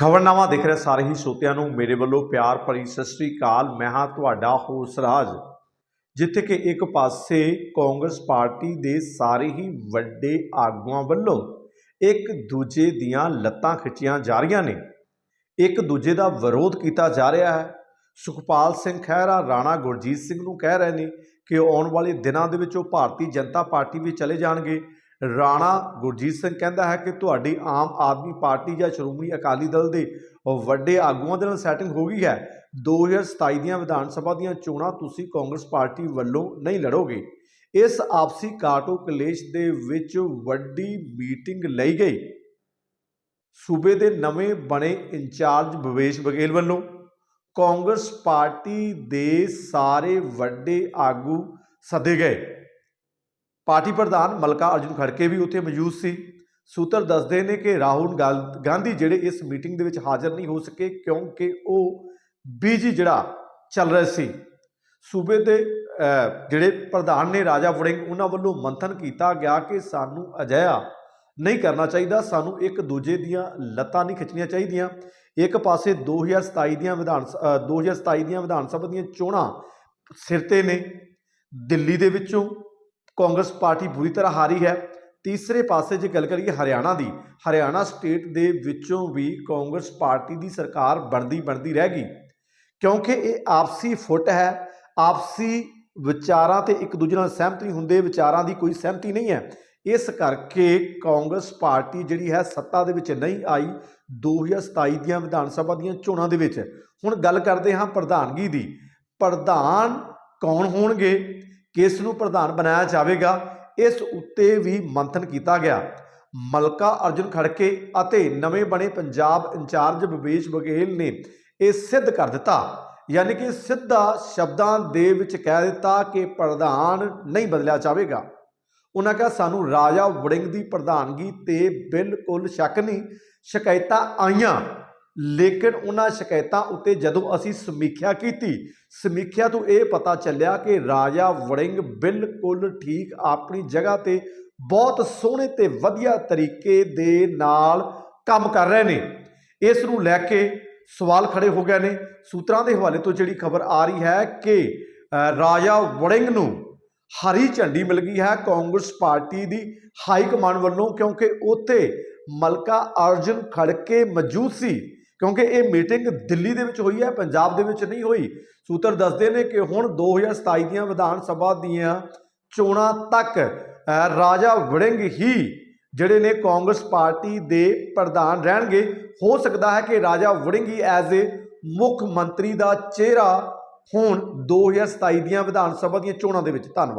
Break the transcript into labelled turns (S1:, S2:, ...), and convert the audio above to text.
S1: ਖਬਰਨਾਮਾ ਦੇਖ ਰਹੇ ਸਾਰੇ ਹੀ ਸੋਤਿਆਂ ਨੂੰ। ਮੇਰੇ ਵੱਲੋਂ ਪਿਆਰ ਭਰੀ ਸਤਿ ਸ੍ਰੀ ਅਕਾਲ। ਮੈਂ ਹਾਂ ਤੁਹਾਡਾ ਹੋਸ ਰਾਜ ਜਿੱਥੇ ਕਿ ਇੱਕ ਪਾਸੇ ਕਾਂਗਰਸ ਪਾਰਟੀ ਦੇ ਸਾਰੇ ਹੀ ਵੱਡੇ ਆਗੂਆਂ ਵੱਲੋਂ ਇੱਕ ਦੂਜੇ ਦੀਆਂ ਲੱਤਾਂ ਖਿੱਚੀਆਂ ਜਾ ਰਹੀਆਂ ਨੇ। ਇੱਕ ਦੂਜੇ ਦਾ ਵਿਰੋਧ ਕੀਤਾ ਜਾ ਰਿਹਾ ਹੈ। ਸੁਖਪਾਲ ਸਿੰਘ ਖਹਿਰਾ, ਰਾਣਾ ਗੁਰਜੀਤ ਸਿੰਘ ਨੂੰ ਕਹਿ ਰਹੇ ਨੇ ਕਿ ਆਉਣ ਵਾਲੇ ਦਿਨਾਂ ਦੇ ਵਿੱਚ ਉਹ ਭਾਰਤੀ ਜਨਤਾ ਪਾਰਟੀ ਵੀ ਚਲੇ ਜਾਣਗੇ। ਰਾਣਾ ਗੁਰਜੀਤ ਸਿੰਘ ਕਹਿੰਦਾ ਹੈ ਕਿ ਤੁਹਾਡੀ ਆਮ ਆਦਮੀ ਪਾਰਟੀ ਜਾਂ ਸ਼੍ਰੋਮਣੀ ਅਕਾਲੀ ਦਲ ਦੇ ਵੱਡੇ ਆਗੂਆਂ ਦੇ ਨਾਲ ਸੈਟਿੰਗ ਹੋ ਗਈ ਹੈ। 2027 ਦੀਆਂ ਵਿਧਾਨ ਸਭਾ ਦੀਆਂ ਚੋਣਾਂ ਤੁਸੀਂ ਕਾਂਗਰਸ ਪਾਰਟੀ ਵੱਲੋਂ ਨਹੀਂ ਲੜੋਗੇ। ਇਸ ਆਪਸੀ ਕਾਟੋ ਕਲੇਸ਼ ਦੇ ਵਿੱਚ ਵੱਡੀ ਮੀਟਿੰਗ ਲਈ ਗਈ। ਸੂਬੇ ਦੇ ਨਵੇਂ ਬਣੇ ਇੰਚਾਰਜ ਭਵੇਸ਼ ਬਘੇਲ ਵੱਲੋਂ ਕਾਂਗਰਸ ਪਾਰਟੀ ਦੇ ਸਾਰੇ ਵੱਡੇ ਆਗੂ ਸੱਦੇ ਗਏ। ਪਾਰਟੀ ਪ੍ਰਧਾਨ ਮਲਕਾ ਅਰਜੁਨ ਖੜਕੇ ਵੀ ਉੱਥੇ ਮੌਜੂਦ ਸੀ। ਸੂਤਰ ਦੱਸਦੇ ਨੇ ਕਿ ਰਾਹੁਲ ਗਾਲ- ਗਾਂਧੀ ਜਿਹੜੇ ਇਸ ਮੀਟਿੰਗ ਦੇ ਵਿੱਚ ਹਾਜ਼ਰ ਨਹੀਂ ਹੋ ਸਕੇ ਕਿਉਂਕਿ ਉਹ ਬੀਜੀ ਜਿਹੜਾ ਚੱਲ ਰਿਹਾ ਸੀ। ਸੂਬੇ ਦੇ ਜਿਹੜੇ ਪ੍ਰਧਾਨ ਨੇ ਰਾਜਾ ਵੜਿੰਗ ਉਹਨਾਂ ਵੱਲੋਂ ਮੰਥਨ ਕੀਤਾ ਗਿਆ ਕਿ ਸਾਨੂੰ ਅਜਿਹਾ ਨਹੀਂ ਕਰਨਾ ਚਾਹੀਦਾ ਸਾਨੂੰ ਇੱਕ ਦੂਜੇ ਦੀਆਂ ਲੱਤਾਂ ਨਹੀਂ ਖਿੱਚਣੀਆਂ ਚਾਹੀਦੀਆਂ। ਇੱਕ ਪਾਸੇ 2027 ਦੀਆਂ ਵਿਧਾਨ ਸ- ਅਹ, 2027 ਦੀਆਂ ਵਿਧਾਨ ਸਭਾ ਦੀਆਂ ਚੋਣਾਂ ਸਿਰ ਤੇ ਨੇ ਦਿੱਲੀ ਦੇ ਵਿੱਚੋਂ। ਕਾਂਗਰਸ ਪਾਰਟੀ ਬੁਰੀ ਤਰ੍ਹਾਂ ਹਾਰੀ ਹੈ। ਤੀਸਰੇ ਪਾਸੇ ਜੇ ਗੱਲ ਕਰੀਏ ਹਰਿਆਣਾ ਦੀ, ਹਰਿਆਣਾ ਸਟੇਟ ਦੇ ਵਿੱਚੋਂ ਵੀ ਕਾਂਗਰਸ ਪਾਰਟੀ ਦੀ ਸਰਕਾਰ ਬਣਦੀ ਬਣਦੀ ਰਹਿ ਗਈ। ਕਿਉਂਕਿ ਇਹ ਆਪਸੀ ਫੁੱਟ ਹੈ, ਆਪਸੀ ਵਿਚਾਰਾਂ ਤੇ ਇੱਕ ਦੂਜੇ ਨਾਲ ਸਹਿਮਤ ਨਹੀਂ ਹੁੰਦੇ, ਵਿਚਾਰਾਂ ਦੀ ਕੋਈ ਸਹਿਮਤੀ ਨਹੀਂ ਹੈ। ਇਸ ਕਰਕੇ ਕਾਂਗਰਸ ਪਾਰਟੀ ਜਿਹੜੀ ਹੈ ਸੱਤਾ ਦੇ ਵਿੱਚ ਨਹੀਂ ਆਈ 2027 ਦੀਆਂ ਵਿਧਾਨ ਸਭਾ ਦੀਆਂ ਚੋਣਾਂ ਦੇ ਵਿੱਚ। ਹੁਣ ਗੱਲ ਕਰਦੇ ਹਾਂ ਪ੍ਰਧਾਨਗੀ ਦੀ। ਪ੍ਰਧਾਨ ਕੌਣ ਹੋਣਗੇ? ਕਿਸ ਨੂੰ ਪ੍ਰਧਾਨ ਬਣਾਇਆ ਜਾਵੇਗਾ, ਇਸ ਉੱਤੇ ਵੀ ਮੰਥਨ ਕੀਤਾ ਗਿਆ। ਮਲਕਾ ਅਰਜੁਨ ਖੜਕੇ ਅਤੇ ਨਵੇਂ ਬਣੇ ਪੰਜਾਬ ਇੰਚਾਰਜ ਭਵੇਸ਼ ਬਘੇਲ ਨੇ ਇਹ ਸਿੱਧ ਕਰ ਦਿੱਤਾ। ਯਾਨੀ ਕਿ ਸਿੱਧਾ ਸ਼ਬਦਾਂ ਦੇ ਵਿੱਚ ਕਹਿ ਦਿੱਤਾ ਕਿ ਪ੍ਰਧਾਨ ਨਹੀਂ ਬਦਲਿਆ ਜਾਵੇਗਾ। ਉਹਨਾਂ ਕਿਹਾ, ਸਾਨੂੰ ਰਾਜਾ ਵੜਿੰਗ ਦੀ ਪ੍ਰਧਾਨਗੀ ਤੇ ਬਿਲਕੁਲ ਸ਼ੱਕ ਨਹੀਂ, ਸ਼ਿਕਾਇਤਾਂ ਆਈਆਂ। ਲੇਕਿਨ ਉਹਨਾਂ ਸ਼ਿਕਾਇਤਾਂ ਉੱਤੇ ਜਦੋਂ ਅਸੀਂ ਸਮੀਖਿਆ ਕੀਤੀ, ਸਮੀਖਿਆ ਤੋਂ ਇਹ ਪਤਾ ਚੱਲਿਆ ਕਿ ਰਾਜਾ ਵੜਿੰਗ ਬਿਲਕੁਲ ਠੀਕ ਆਪਣੀ ਜਗ੍ਹਾ ਤੇ ਬਹੁਤ ਸੋਹਣੇ ਤੇ ਵਧੀਆ ਤਰੀਕੇ ਦੇ ਨਾਲ ਕੰਮ ਕਰ ਰਹੇ ਨੇ। ਇਸ ਨੂੰ ਲੈ ਕੇ ਸਵਾਲ ਖੜੇ ਹੋ ਗਏ ਨੇ। ਸੂਤਰਾਂ ਦੇ ਹਵਾਲੇ ਤੋਂ ਜਿਹੜੀ ਖਬਰ ਆ ਰਹੀ ਹੈ ਕਿ ਰਾਜਾ ਵੜਿੰਗ ਨੂੰ ਹਰੀ ਝੰਡੀ ਮਿਲ ਗਈ ਹੈ ਕਾਂਗਰਸ ਪਾਰਟੀ ਦੀ ਹਾਈ ਕਮਾਂਡ ਵੱਲੋਂ ਕਿਉਂਕਿ ਉੱਥੇ ਮਲਕਾ ਅਰਜੁਨ ਖੜਕੇ ਮੌਜੂਦ ਸੀ। ਕਿਉਂਕਿ ਇਹ ਮੀਟਿੰਗ ਦਿੱਲੀ ਦੇ ਵਿੱਚ ਹੋਈ ਹੈ, ਪੰਜਾਬ ਦੇ ਵਿੱਚ ਨਹੀਂ ਹੋਈ। ਸੂਤਰ ਦੱਸਦੇ ਨੇ ਕਿ ਹੁਣ 2027 ਦੀਆਂ ਵਿਧਾਨ ਸਭਾ ਦੀਆਂ ਚੋਣਾਂ ਤੱਕ ਰਾਜਾ ਵੜਿੰਗ ਹੀ ਜਿਹੜੇ ਨੇ ਕਾਂਗਰਸ ਪਾਰਟੀ ਦੇ ਪ੍ਰਧਾਨ ਰਹਿਣਗੇ। ਹੋ ਸਕਦਾ ਹੈ ਕਿ ਰਾਜਾ ਵੜਿੰਗ ਹੀ ਐਜ਼ ਏ ਮੁੱਖ ਮੰਤਰੀ ਦਾ ਚਿਹਰਾ ਹੁਣ 2027 ਦੀਆਂ ਵਿਧਾਨ ਸਭਾ ਦੀਆਂ ਚੋਣਾਂ ਦੇ ਵਿੱਚ। ਧੰਨਵਾਦ।